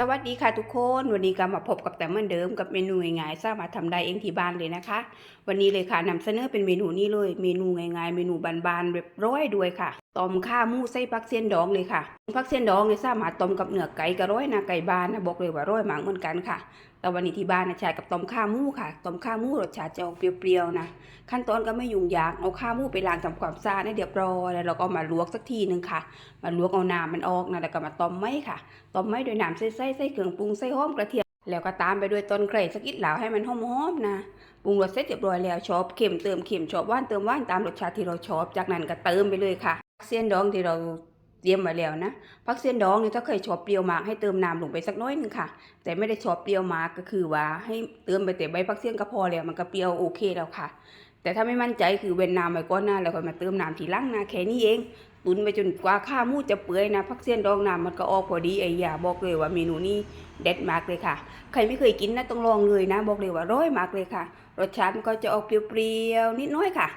สวัสดีค่ะทุกคน วันนี้ก็มาพบกับแต่เหมือนเดิมกับเมนูง่ายๆสามารถทำได้เองที่บ้านเลยนะคะ วันนี้เลยค่ะนำเสนอเป็นเมนูนี้เลย เมนูง่ายๆ เมนูบานๆแบบร้อยด้วยค่ะ ต้มข้ามูใส่ผักเสียนดองเลยค่ะผักเสียนดองเนี่ยสามารถต้มกับเนื้อไก่ก็ร้อยนะไก่บานนะบอกเลยว่าร้อยหมากเหมือนกันค่ะแต่วันนี้ที่บ้านนะใช้กับต้มข้ามูค่ะต้มข้ามูรสชาติจะออกเปรี้ยวๆนะขั้นตอนก็ไม่ยุ่งยากเอาข้ามูไปล้างทำความสะอาดให้เรียบร้อยแล้วเราก็มาลวกสักทีหนึ่งค่ะ มาลวกเอาน้ำมันออกนะแล้วก็มาต้มไม้ค่ะต้มไม้ด้วยน้ำใส่ใส่ใส่เครื่องปรุงใส่หอมกระเทียมแล้วก็ตามไปด้วยต้นไคร้สักนิดเหลาให้มันหอมๆนะปรุงรสเสร็จเรียบร้อยแล้วชอบเค็มเติมเค็มชอบว่านเติมว่านตามรสชาติที่เราชอบ จากนั้นก็เติมไปเลยค่ะ เสียนดองที่เราเตรียมไว้แล้วนะผักเสียนดองนี่ถ้าเคยชอบเปรี้ยวมากให้เติมน้ำลงไปสักน้อยหนึงค่ะ แต่ไม่ได้ชอบเปรี้ยวมากก็คือว่าให้เติมไปแต่ใบผักเสียนก็พอแล้วมันก็เปรี้ยวโอเคแล้วค่ะ แต่ถ้าไม่มั่นใจคือเว้นน้ำไว้ก่อนหน้าแล้วค่อยมาเติมน้ำทีหลังนะแค่นี้เอง ตุนไปจนกว่าข้ามูจะเปื่อยนะพักเสี้ยนดองน้ำมันก็ออกพอดีไอ้ยาบอกเลยว่าเมนูนี้เด็ดมากเลยค่ะ ใครไม่เคยกินนะต้องลองเลยนะ บอกเลยว่าร้อยมากเลยค่ะ รสชาติมันก็จะออกเปรี้ยวๆนิดน้อยค่ะ